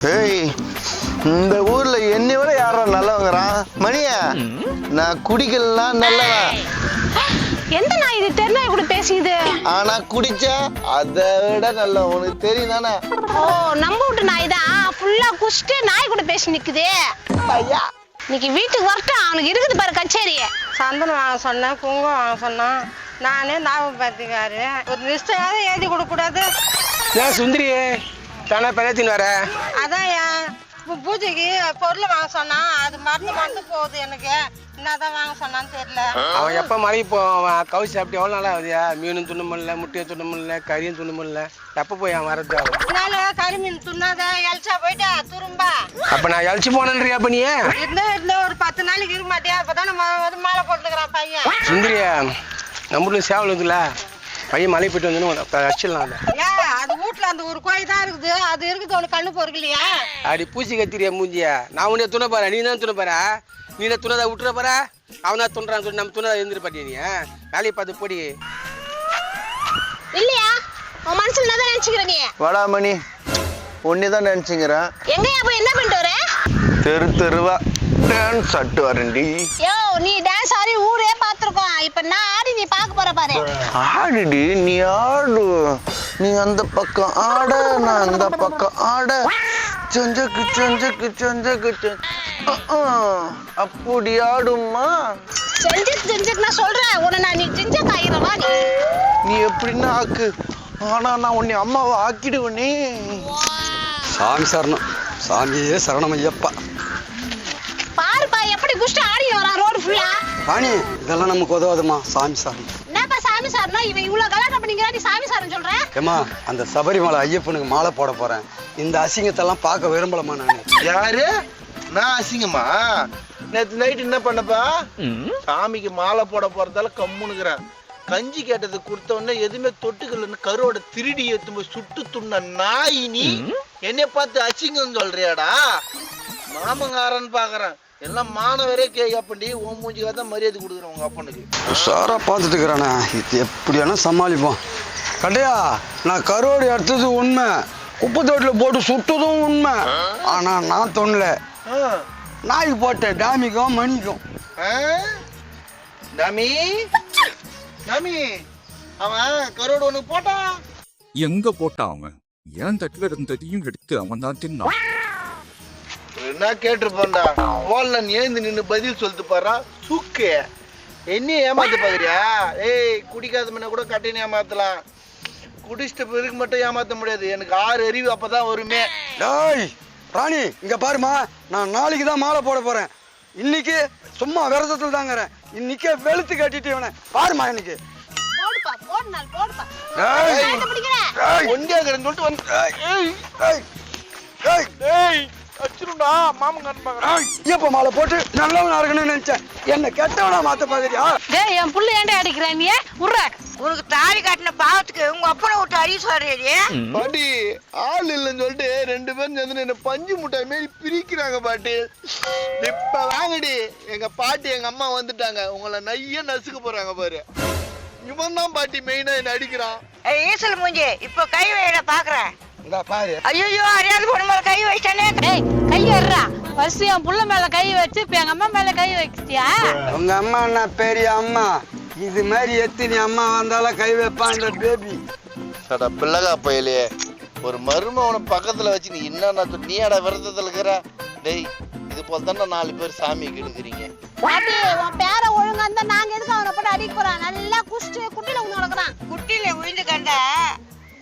ஏய் இந்த ஊர்ல என்னை விட யாரா நல்லவங்கிறான் மணியா நான் குடிக்கலாம் நல்லவன் எந்த நாய் இது? தெருநாய் கூட பேசிக்குது. ஆனா குடிச்சா அதை விட நல்ல உனக்கு தெரியும் தானே ஓ நம்ம வீட்டு நாய் தான். ஃபுல்லா குடிச்சிட்டு நாய் கூட பேசி நிக்குது. ஐயா. இன்னைக்கு வீட்டுக்கு வரட்டும். அவனுக்கு இருக்குது பாரு கச்சேரி. சந்தனம் வாங்க சொன்னேன் குங்குமம் வாங்க சொன்னான் நானே ஞாபகம் பார்த்துக்காரு ஒரு லிஸ்டாவது எழுதி கொடுக்கக்கூடாது. ஏன் சுந்தரி தானே பெரியத்தின் வர? அதான் என் பூ- பூஜைக்கு பொருள் வாங்க சொன்னான் அது மறந்து மறந்து போகுது எனக்கு. என்னதான் வாங்க சொன்னான்னு தெரியல. அவன் எப்போ மறைக்கு போவான் கவுசி சாப்பிட்டு எவ்வளோ நாளாக ஆகுதியா மீனும் துண்ண முடியல முட்டையும் துண்ண முடியல கறியும் துண்ண முடியல. எப்போ போய் அவன் வரது? அதனால கரிமீன் துண்ணாத எல்சா போயிட்டா துரும்பா. அப்போ நான் எழுச்சி போனேன்றியா அப்போ நீ? இருந்தா இருந்தா ஒரு பத்து நாளைக்கு இருக்க மாட்டியா? அப்பதான் நம்ம வந்து மாலை போட்டுக்கிறான் பையன். சுந்தரியா நம்மளும் சேவல் இருக்குல்ல பையன் மலை போயிட்டு வந்து அடிச்சிடலாம் அதை வீட்டுல அந்த ஒரு கோயில் தான் இருக்குது. அது இருக்குது உனக்கு கண்ணு பொறுக்கலையா அப்படி பூச்சி கத்திரியா மூஞ்சியா? நான் உன்னை துணை பாரு. நீ தான் துணை பாரு. நீ தான் துணை விட்டுற பாரு. அவன் தான் துணுறான்னு சொல்லி நம்ம துணை எழுந்திரு பாட்டியா நீ? வேலையை பார்த்து போடி. இல்லையா? உன் மனசுல என்னதான் நினைச்சுக்கிற நீ? வாடா மணி. ஒன்னே நினைச்சுங்கிறேன் எங்கயா போய் என்ன பண்ணிட்டு வர? தெரு தெருவா. Dance at வரேன்டி. யோ நீ டான்ஸ் ஆடி இப்ப நான் ஆடி நீ பாக்க போற பாரு. ஆடுடி நீ ஆடு. நீ அந்த பக்கம் ஆட நான் அந்த பக்கம் ஆட. செஞ்சக்கு செஞ்சக்கு செஞ்சக்கு. அப்படி ஆடுமா செஞ்சு செஞ்சுக்கு நான் சொல்றேன். உன்னை நான் நீ செஞ்ச காயிரவா நீ. நீ எப்படின்னா ஆக்கு? ஆனா நான் உன்னை அம்மாவை ஆக்கிடுவனே. சாமி சரணம். சாமியே சரணம் ஐயப்பா. ராணி இதெல்லாம் நமக்கு உதவாதுமா? சாமி சரணம் என்னப்பா சாமி சார்னா இவன் இவ்வளவு கலாட்டம் பண்ணிக்கிறா நீ சாமி சார்னு சொல்ற? ஏமா அந்த சபரிமலை ஐயப்பனுக்கு மாலை போட போறேன். இந்த அசிங்கத்தெல்லாம் பார்க்க விரும்பலமா நான். யாரு? நான் அசிங்கமா? நேத்து நைட் என்ன பண்ணப்பா? சாமிக்கு மாலை போட போறதால கம்முனுக்குறேன். கஞ்சி கேட்டது கொடுத்த உடனே எதுவுமே தொட்டுக்கலன்னு கருவோட திருடி எடுத்து போய் சுட்டு துண்ண நாய் நீ என்னைய பார்த்து அசிங்கம் சொல்றியாடா? மாமங்காரன்னு பாக்குறேன். எல்லாம் மாணவரே கேப்பண்டி உன் மூஞ்சிக்காக தான் மரியாதை கொடுக்குறேன் உங்க அப்பனுக்கு. உஷாரா பார்த்துட்டு இருக்கிறானே இது எப்படியானா சமாளிப்போம். கண்டையா நான் கருவாடு எடுத்தது உண்மை. குப்பை தோட்டில் போட்டு சுட்டதும் உண்மை. ஆனா நான் தொண்ணல. நாய் போட்டேன் டாமிக்கும் மணிக்கும்? டாமி? டாமி அவன் கருவோட உனக்கு போட்டான். எங்க போட்டான் அவன்? என் தட்டுல இருந்ததையும் எடுத்து அவன் தான் தின்னான். என்ன கேட்டிருப்பான்டா. போன்ல நீ எழுந்து நின்னு பதில் சொல்லிட்டு பாரா சுக்கு. என்ன ஏமாத்த பாக்குறியா ஏய் குடிக்காத முன்ன கூட கட்டின ஏமாத்தலாம். குடிச்சிட்ட பிறகு மட்டும் ஏமாத்த முடியாது. எனக்கு ஆறு அறிவு அப்பதான் வருமே. டேய் ராணி இங்க பாருமா நான் நாளைக்கு தான் மாலை போட போறேன். இன்னைக்கு சும்மா விரதத்தில் தாங்கிறேன். இன்னைக்கே வெளுத்து கட்டிட்டு இவனை. பாருமா டேய் ஒண்டியா சொல்லிட்டு வந்து அச்சுருண்டா மாமன் கண்டு பாக்குறேன் மாலை போட்டு நல்லவனா இருக்கணும்னு நினைச்சேன். என்ன கெட்டவனா மாத்த பாக்குறியா? டேய் என் புள்ள ஏன்டா அடிக்கிற நீ? உர்ற. உனக்கு தாலி கட்டின பாவத்துக்கு உங்க அப்பனை விட்டு அடி சொல்றீ பாட்டி ஆள் இல்லைன்னு சொல்லிட்டு ரெண்டு பேரும் சேர்ந்து என்ன பஞ்சு முட்டாய் மாரி பிரிக்கிறாங்க பாட்டி. இப்ப வாங்கடி. எங்க பாட்டி எங்க அம்மா வந்துட்டாங்க. உங்களை நைய நசுக்க போறாங்க பாரு. இவன் தான் பாட்டி மெயினா என்ன அடிக்கிறான். ஈசல் மூஞ்சி? இப்போ கை வைட பாக்குறேன். ஐயோ அறியாத பொண்ணு மேல கை வச்சிட்டானே டேய் கை ஏறுறா ஃபர்ஸ்ட் என் புள்ள மேல கை வச்சு இப்ப எங்க அம்மா மேல கை வச்சிட்டியா உங்க அம்மா என்ன பெரிய அம்மா? இது மாதிரி எத்தினி அம்மா வந்தாலும் கை வைப்பான் இந்த பேபி சடா பிள்ளைகா பயலே. ஒரு மருமவனை பக்கத்துல வச்சு நீ என்னடா சொல்~ நீயாடா விரதத்துல இருக்கிற? டேய் இது போல தானே நாலு பேர் சாமி கெடுக்குறீங்க. பாட்டி உன் பேர ஒழுங்கா இருந்தா நாங்க எதுக்கு அவனை போட்டு அடிக்க போறான் நல்லா குஷ்டு குட்டில உங்க நடக்கிறான் குட்டியில விழுந்து கண்ட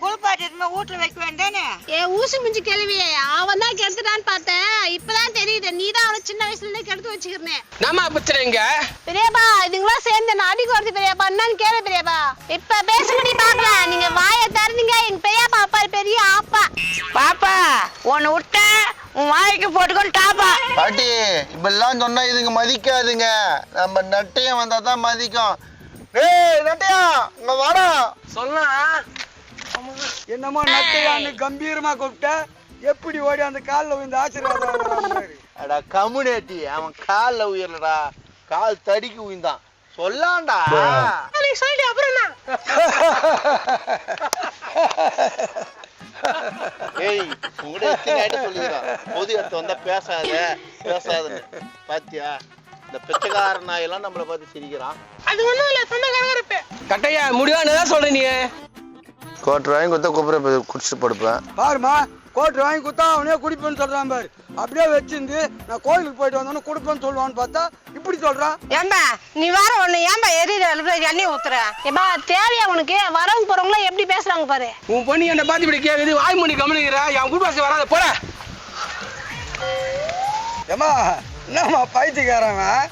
குளிப்பாட்டி எதுவுமே வீட்டுல வைக்க வேண்டானே? ஏ ஊசி மிஞ்சி கேள்வி அவன் தான் கெடுத்துட்டான்னு பார்த்தேன். இப்பதான் தெரியுது. நீ தான் அவனை சின்ன வயசுல இருந்தே கெடுத்து வச்சுக்கிறேன் நாம இங்க? பெரியப்பா இதுங்களாம் சேர்ந்து நான் அடிக்க வருது பெரியப்பா? என்னன்னு கேளு பெரியப்பா. இப்ப பேசுபடி பாக்கலாம் நீங்க வாயை திறந்தீங்க. எங்க பெரியப்பா பாரு பெரிய ஆப்பா. பாப்பா உன்னை விட்ட உன் வாய்க்கு போட்டுக்கொண்டு டாப்பா. பாட்டி இப்பெல்லாம் சொன்னா இதுங்க மதிக்காதுங்க. நம்ம நட்டையம் வந்தா தான் மதிக்கும். ஏய் நட்டையா இங்க வாடா. சொல்லலாம் என்னமோ நட்டையான்னு கம்பீரமா கூப்பிட்ட. எப்படி ஓடி அந்த காலில் விழுந்து ஆசீர்வாதம். அடா கம்யூனிட்டி அவன் கால்ல உயர்லடா. கால் தடிக்கு உயிர்ந்தான் சொல்லாண்டா. சொல்லிட்டு அப்புறம் என்ன ஏய் ஆயிட்டு சொல்லிக்கிறான் பொது இடத்து வந்தா பேசாத பேசாதன்னு. பாத்தியா? இந்த பிச்சைக்கார நாயெல்லாம் நம்மளை பார்த்து சிரிக்கிறான். அது ஒண்ணும் இல்ல சொந்தக்காரங்க இருப்பேன். கட்டையா முடிவானதான் சொல்ற நீ? கோட்டை வாங்கி கொடுத்தா குப்புற குடிச்சிட்டு படுப்பேன். பாருமா கோட்டு வாங்கி கொடுத்தா அவனே குடிப்பேன்னு சொல்றான் பாரு. அப்படியே வச்சிருந்து நான் கோயிலுக்கு போயிட்டு வந்தோன்னு கொடுப்பேன்னு சொல்லுவான்னு பார்த்தா இப்படி சொல்றான் ஏம்பா நீ வேற ஒண்ணு ஏம்பா எரியிற எண்ணெய் ஊத்துற? ஏப்பா தேவையா உனக்கு? வரவங்க போறவங்களாம் எப்படி பேசுறாங்க பாரு. உன் பொண்ணு என்னை பார்த்து இப்படி கேக்குது வாய் மணி கவனிக்கிறா என் குடும்பம் வராத போற ஏமா என்னம்மா பைத்தியக்காரவன்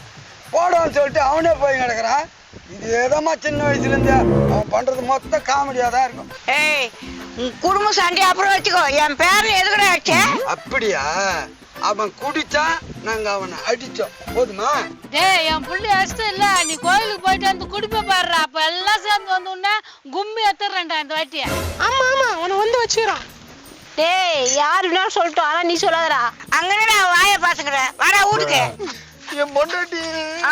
போடான்னு சொல்லிட்டு அவனே போய் கிடக்குறான். இது ஏதோமா சின்ன வயசுல இருந்து அவன் பண்றது மொத்தம் காமெடியா தான் இருக்கும். ஏய் உன் குடும்ப சண்டை அப்புறம் வச்சுக்கோ. என் பேர்ல எதுக்குடா வச்சே? அப்படியா? அவன் குடிச்சான் நாங்க அவனை அடிச்சோம். போதுமா? டேய் என் புள்ளி அடிச்சிட்டு இல்ல. நீ கோயிலுக்கு போயிட்டு வந்து குடிப்ப பாடுறா அப்ப எல்லாம் சேர்ந்து வந்து உடனே கும்மி எடுத்துடுறேன்டா இந்த வாட்டிய. ஆமா ஆமா. உன்னை வந்து வச்சுக்கிறோம். டேய் யார் வேணாலும் சொல்லட்டும். ஆனா நீ சொல்லாதடா. அங்கடா வாய பாத்துக்கிற? வாடா வீட்டுக்கு என் பொண்டாட்டி. ஆ.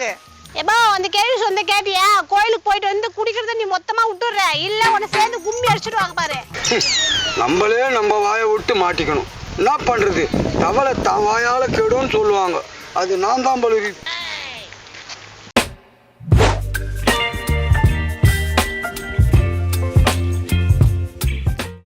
அளவுக்கு ஏப்பா அந்த கேள்வி சொந்த கேட்டியா? கோயிலுக்கு போயிட்டு வந்து குடிக்கிறத நீ மொத்தமா விட்டுடுற. இல்ல உன்னை சேர்ந்து கும்மி அடிச்சிடுவாங்க பாரு. நம்மளே நம்ம வாயை விட்டு மாட்டிக்கணும். என்ன பண்றது? தவளை தான் வாயால கெடும்னு சொல்லுவாங்க. அது நான் தான் பழுவி